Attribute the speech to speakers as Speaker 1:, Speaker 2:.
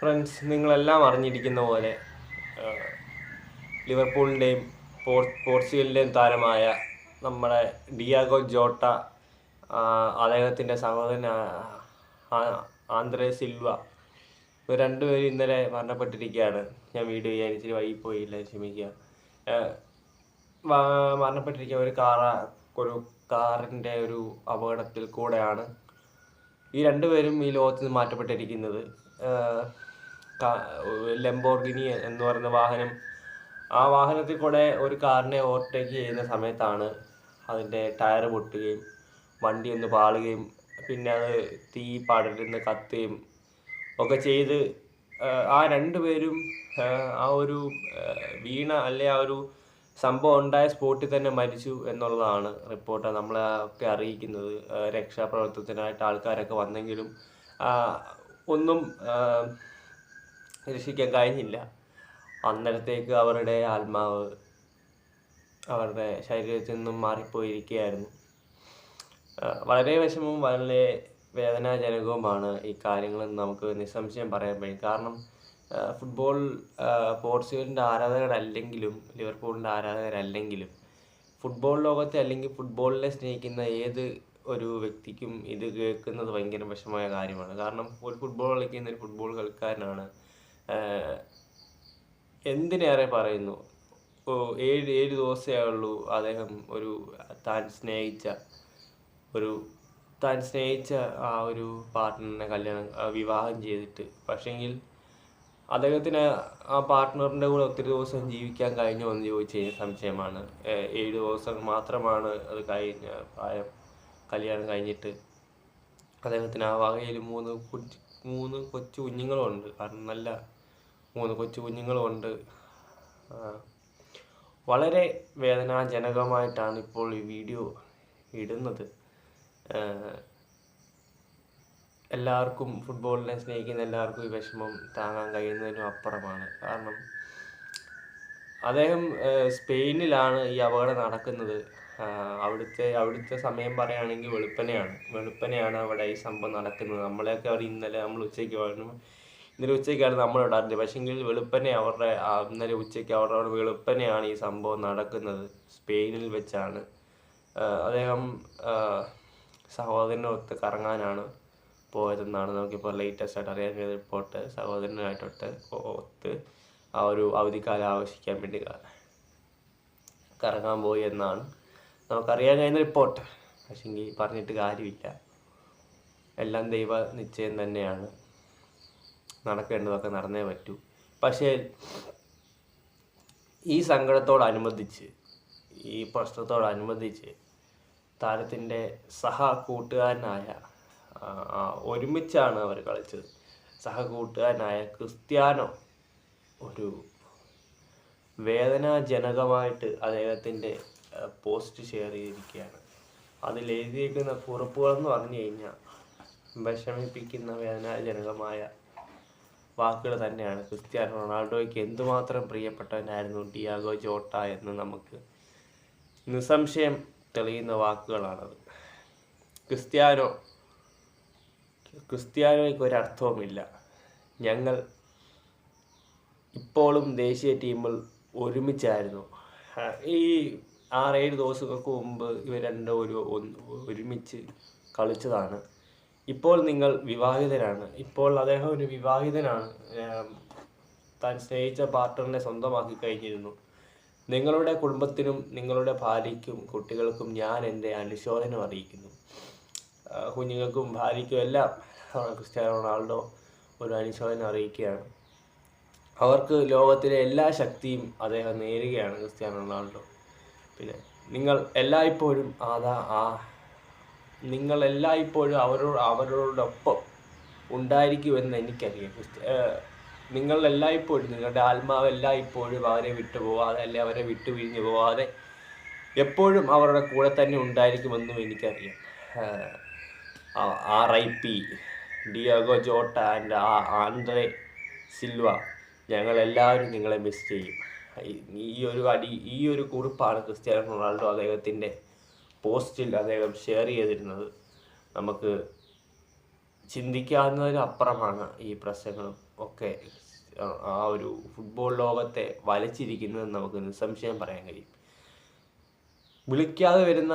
Speaker 1: Friends നിങ്ങളെല്ലാം അറിഞ്ഞിരിക്കുന്ന പോലെ ലിവർപൂളിന്റെയും പോർ പോർച്ചുഗലിന്റെയും താരമായ നമ്മുടെ ഡിയാഗോ ജോട്ട അദ്ദേഹത്തിന്റെ സഹോദരൻ ആ, ആ, ആന്ദ്രേ സിൽവ ഇവർ രണ്ടുപേരും ഇന്നലെ മരണപ്പെട്ടിരിക്കുകയാണ്. ഞാൻ വീഡിയോ ചെയ്യാൻ ഇച്ചിരി വൈകിപ്പോയില്ല ക്ഷമിക്കുക. മരണപ്പെട്ടിരിക്കുക ഒരു കാറ ഒരു കാറിന്റെ ഒരു അപകടത്തിൽ കൂടെയാണ് ഈ രണ്ടുപേരും ഈ ലോകത്ത് നിന്ന് മാറ്റപ്പെട്ടിരിക്കുന്നത്. ലംബോർഗിനി എന്ന് പറയുന്ന വാഹനം. ആ വാഹനത്തിൽ കൂടെ ഒരു കാറിനെ ഓവർടേക്ക് ചെയ്യുന്ന സമയത്താണ് അതിന്റെ ടയർ പൊട്ടുകയും വണ്ടി ഒന്ന് പാളുകയും പിന്നെ അത് തീ പടരുന്ന കത്തുകയും ഒക്കെ ചെയ്ത് ആ രണ്ടുപേരും പേരും ആ ഒരു വീണ അല്ലെ ആ ഒരു സംഭവം ഉണ്ടായ സ്പോട്ടിൽ തന്നെ മരിച്ചു എന്നുള്ളതാണ് റിപ്പോർട്ട് നമ്മളെ ഒക്കെ അറിയിക്കുന്നത്. രക്ഷാപ്രവർത്തനത്തിനായിട്ട് ആൾക്കാരൊക്കെ വന്നെങ്കിലും ഒന്നും രക്ഷിക്കാൻ കഴിഞ്ഞില്ല. അന്നേരത്തേക്ക് അവരുടെ ആത്മാവ് അവരുടെ ശരീരത്തിൽ നിന്നും മാറിപ്പോയിരിക്കുകയായിരുന്നു. വളരെ വിഷമവും വളരെ വേദനാജനകവുമാണ് ഈ കാര്യങ്ങളെന്ന് നമുക്ക് നിസ്സംശയം പറയാൻ കഴിയും. കാരണം ഫുട്ബോൾ പോർച്ചുഗലിന്റെ ആരാധകരല്ലെങ്കിലും ലിവർപൂളിന്റെ ആരാധകരല്ലെങ്കിലും ഫുട്ബോൾ ലോകത്തെ അല്ലെങ്കിൽ ഫുട്ബോളിനെ സ്നേഹിക്കുന്ന ഏത് ഒരു വ്യക്തിക്കും ഇത് കേൾക്കുന്നത് ഭയങ്കര വിഷമമായ കാര്യമാണ്. കാരണം ഒരു ഫുട്ബോൾ കളിക്കുന്ന ഒരു ഫുട്ബോൾ കളിക്കാരനാണ് എന്തിനേറെ പറയുന്നു? ഏഴ് ഏഴ് ദിവസമേ ഉള്ളൂ അദ്ദേഹം ഒരു താൻ സ്നേഹിച്ച ഒരു താൻ സ്നേഹിച്ച ആ ഒരു പാർട്ട്ണറിനെ കല്യാണം വിവാഹം ചെയ്തിട്ട്. പക്ഷേങ്കിൽ അദ്ദേഹത്തിന് ആ പാർട്ട്ണറിന്റെ കൂടെ ഒത്തിരി ദിവസം ജീവിക്കാൻ കഴിഞ്ഞു എന്ന് ചോദിച്ചു കഴിഞ്ഞാൽ സംശയമാണ്. ഏഴ് ദിവസം മാത്രമാണ് അത് കഴിഞ്ഞ പ്രായം കല്യാണം കഴിഞ്ഞിട്ട് അദ്ദേഹത്തിന് ആ വകയിൽ മൂന്ന് കുഞ്ഞ് മൂന്ന് കൊച്ചു കുഞ്ഞുങ്ങളുണ്ട്. കാരണം നല്ല മൂന്ന് കൊച്ചു കുഞ്ഞുങ്ങളുമുണ്ട് വളരെ വേദനാജനകമായിട്ടാണ് ഇപ്പോൾ ഈ വീഡിയോ ഇടുന്നത്. എല്ലാവർക്കും ഫുട്ബോളിനെ സ്നേഹിക്കുന്ന എല്ലാവർക്കും ഈ വിഷമം താങ്ങാൻ കഴിയുന്നതിനും അപ്പുറമാണ്. കാരണം അദ്ദേഹം സ്പെയിനിലാണ് ഈ അപകടം നടക്കുന്നത്. അവിടുത്തെ അവിടുത്തെ സമയം പറയുകയാണെങ്കിൽ വെളുപ്പനെയാണ്. വെളുപ്പനെയാണ് അവിടെ ഈ സംഭവം നടക്കുന്നത്. നമ്മളെയൊക്കെ അവർ ഇന്നലെ നമ്മൾ ഉച്ചയ്ക്ക് പറഞ്ഞു ഇന്നലെ ഉച്ചയ്ക്കാണ് നമ്മൾ ഇടാറുണ്ട് പക്ഷെങ്കിൽ വെളുപ്പനെ അവരുടെ ഇന്നലെ ഉച്ചയ്ക്ക് അവരുടെ വെളുപ്പനെയാണ് ഈ സംഭവം നടക്കുന്നത്. സ്പെയിനിൽ വെച്ചാണ്. അദ്ദേഹം സഹോദരനൊത്ത് കറങ്ങാനാണ് പോയതെന്നാണ് നമുക്കിപ്പോൾ ലേറ്റസ്റ്റ് ആയിട്ട് അറിയാൻ കഴിയുന്ന റിപ്പോർട്ട് സഹോദരനായിട്ടൊട്ട് ഒത്ത് ആ ഒരു അവധിക്കാലം ആവശ്യിക്കാൻ വേണ്ടി കറങ്ങാൻ പോയി എന്നാണ് നമുക്കറിയാൻ കഴിയുന്ന റിപ്പോർട്ട് പക്ഷെങ്കിൽ പറഞ്ഞിട്ട് കാര്യമില്ല. എല്ലാം ദൈവ നിശ്ചയം തന്നെയാണ്. നടക്കേണ്ടതൊക്കെ നടന്നേ പറ്റൂ. പക്ഷേ ഈ സങ്കടത്തോടനുബന്ധിച്ച് ഈ പ്രശ്നത്തോടനുബന്ധിച്ച് താരത്തിന്റെ സഹ കൂട്ടുകാരനായ ഒരുമിച്ചാണ് അവർ കളിച്ചത്. സഹ കൂട്ടുകാരനായ ക്രിസ്ത്യാനോ ഒരു വേദനാജനകമായിട്ട് അദ്ദേഹത്തിന്റെ പോസ്റ്റ് ഷെയർ ചെയ്തിരിക്കുകയാണ്. അതിൽ എഴുതിയിരിക്കുന്ന കുറിപ്പുകളെന്ന് പറഞ്ഞു കഴിഞ്ഞാൽ വിഷമിപ്പിക്കുന്ന വേദനാജനകമായ വാക്കുകൾ തന്നെയാണ്. ക്രിസ്ത്യാനോ റൊണാൾഡോയ്ക്ക് എന്തുമാത്രം പ്രിയപ്പെട്ടവനായിരുന്നു ഡിയാഗോ ജോട്ട എന്ന് നമുക്ക് നിസ്സംശയം തെളിയുന്ന വാക്കുകളാണത്. ക്രിസ്ത്യാനോ ക്രിസ്ത്യാനോയ്ക്ക് ഒരർത്ഥവുമില്ല. ഞങ്ങൾ ഇപ്പോഴും ദേശീയ ടീമിൽ ഒരുമിച്ചായിരുന്നു. ഈ ആറേഴ് ദിവസങ്ങൾക്ക് മുമ്പ് ഇവർ രണ്ടും ഒരു ഒരുമിച്ച് കളിച്ചതാണ്. ഇപ്പോൾ നിങ്ങൾ വിവാഹിതരാണ്. ഇപ്പോൾ അദ്ദേഹം ഒരു വിവാഹിതനാണ്. താൻ സ്നേഹിച്ച പാർട്ട്ണറിനെ സ്വന്തമാക്കി കഴിഞ്ഞിരുന്നു. നിങ്ങളുടെ കുടുംബത്തിനും നിങ്ങളുടെ ഭാര്യയ്ക്കും കുട്ടികൾക്കും ഞാൻ എന്റെ അനുശോചനം അറിയിക്കുന്നു. കുഞ്ഞുങ്ങൾക്കും ഭാര്യയ്ക്കും എല്ലാം ക്രിസ്ത്യാനോ റൊണാൾഡോ ഒരു അനുശോചനം അറിയിക്കുകയാണ്. അവർക്ക് ലോകത്തിലെ എല്ലാ ശക്തിയും അദ്ദേഹം നേരുകയാണ് ക്രിസ്ത്യാനോ റൊണാൾഡോ. പിന്നെ നിങ്ങൾ എല്ലായ്പ്പോഴും ആദാ ആ നിങ്ങൾ എല്ലായ്പ്പോഴും അവരോട് അവരോടൊപ്പം ഉണ്ടായിരിക്കുമെന്ന് എനിക്കറിയാം. നിങ്ങൾ എല്ലായ്പ്പോഴും നിങ്ങളുടെ ആത്മാവ് എല്ലായ്പ്പോഴും അവരെ വിട്ടു പോവാതെ അല്ലെ അവരെ വിട്ടു പിരിഞ്ഞു പോവാതെ എപ്പോഴും അവരുടെ കൂടെ തന്നെ ഉണ്ടായിരിക്കുമെന്നും എനിക്കറിയാം. R I P Diogo Jota and Andre Silva ഞങ്ങളെല്ലാവരും നിങ്ങളെ മിസ് ചെയ്യും. ഈ ഒരു അടി ഈ ഒരു കുറിപ്പാണ് ക്രിസ്ത്യാനോ റൊണാൾഡോ അദ്ദേഹത്തിന്റെ പോസ്റ്റിൽ അദ്ദേഹം ഷെയർ ചെയ്തിരുന്നത് നമുക്ക് ചിന്തിക്കാവുന്നതിനപ്പുറമാണ് ഈ പ്രശ്നങ്ങളും ഒക്കെ ആ- ഒരു ഫുട്ബോൾ ലോകത്തെ വലച്ചിരിക്കുന്നതെന്ന് നമുക്ക് നിസ്സംശയം പറയാൻ കഴിയും. വിളിക്കാതെ വരുന്ന